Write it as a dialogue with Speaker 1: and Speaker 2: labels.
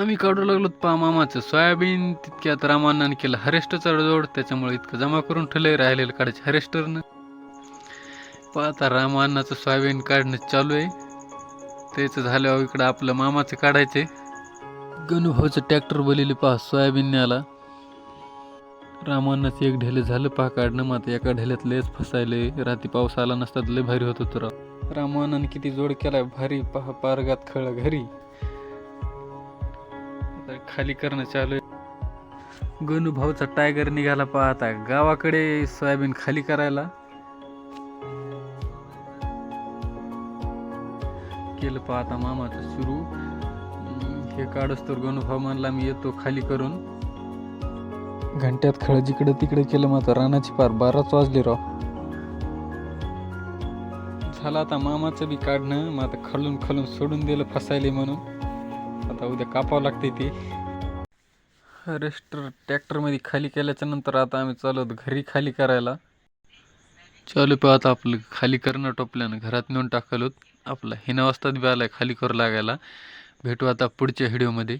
Speaker 1: आम्ही काढू लागलो पा मामाचं. सोयाबीन तितक्यात रामानं केलं. हरेस्टचा जोड त्याच्यामुळे इतकं जमा करून ठेवलंय राहिलेलं काढायचं हरेस्टरनं पाहता रामानाचं सोयाबीन काढणं चालू आहे. त्याचं झाल्यावर इकडं आपलं मामाचं काढायचे गणुभाऊचं ट्रॅक्टर बोलिले पहा सोयाबीन न्याला रामानाचं एक ढेले झालं पहा काढणं. मग आता एका ढेल्यात लयच फसायले. राती पाऊस आला नसतात लय भारी होत होतं राव. रामानाने किती जोड केलाय. भारी पहा पारगात खळ घरी. आता खाली करणं चालू आहे. गणू भाऊचा टायगर निघाला पाहता गावाकडे सोयाबीन खाली करायला. केलं पाहता मामाचं सुरू. हे काढस तर गणू भाऊ म्हणला मी येतो खाली करून. घंट्यात खळ जिकडे तिकडे केलं मात्र रानाची पार बाराच वाजले राव. झालं आता मामाचं बी काढणं. मग आता खळून खळून सोडून दिलं फसायले म्हणून. आता उद्या कापावं लागते ते. रेस्टर ट्रॅक्टरमध्ये खाली केल्याच्यानंतर आता आम्ही चालू घरी खाली करायला. चालू पण आता आपलं खाली करणं टोपल्यानं. घरात नेऊन टाकलो आपला हिना वाजताच बी आलाय खाली करू लागायला. भेटू आता पुढच्या व्हिडिओमध्ये.